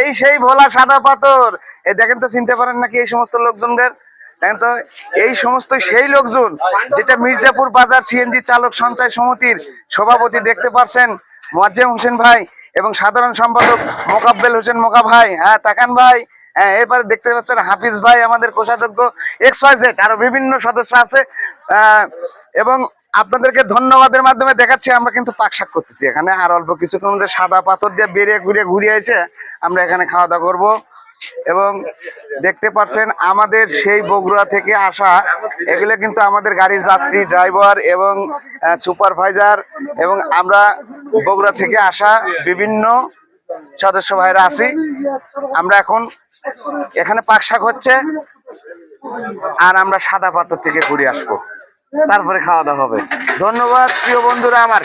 এই সেই ভোলা সাদা পাথর। দেখেন তো, চিনতে পারেন নাকি এই সমস্ত লোকজনদের? দেখেন তো, এই সমস্ত সেই লোকজন যেটা মির্জাপুর বাজার সিএনজি চালক সঞ্চয় সমিতির সভাপতি দেখতে পারছেন, মোয়াজ্জেম হোসেন ভাই এবং সাধারণ সম্পাদক মোকাব্বেল হোসেন মোকা ভাই। হ্যাঁ তাকান ভাই। হ্যাঁ এরপরে দেখতে পাচ্ছেন হাফিজ ভাই আমাদের কোষাধ্যক্ষ এক্স ওয়াই জেড, আরও বিভিন্ন সদস্য আছে। এবং আপনাদেরকে ধন্যবাদের মাধ্যমে দেখাচ্ছি, আমরা কিন্তু পাকশাক করতেছি এখানে। আর অল্প কিছুক্ষণ মধ্যে সাদা পাথর দিয়ে বেরিয়ে ঘুরে ঘুরিয়ে এসে আমরা এখানে খাওয়া দাওয়া করব। এবং দেখতে পাচ্ছেন আমাদের সেই বগুড়া থেকে আসা, এগুলো কিন্তু আমাদের গাড়ির যাত্রী, ড্রাইভার এবং সুপারভাইজার এবং আমরা বগুড়া থেকে আসা বিভিন্ন সদস্য ভাইরা আছি। আমরা এখন এখানে পাকশাক হচ্ছে আর আমরা সাদা পাথর থেকে ঘুরে আসব। তারপরে খাওয়া দাওয়া হবে। ধন্যবাদ প্রিয় বন্ধুরা আমার।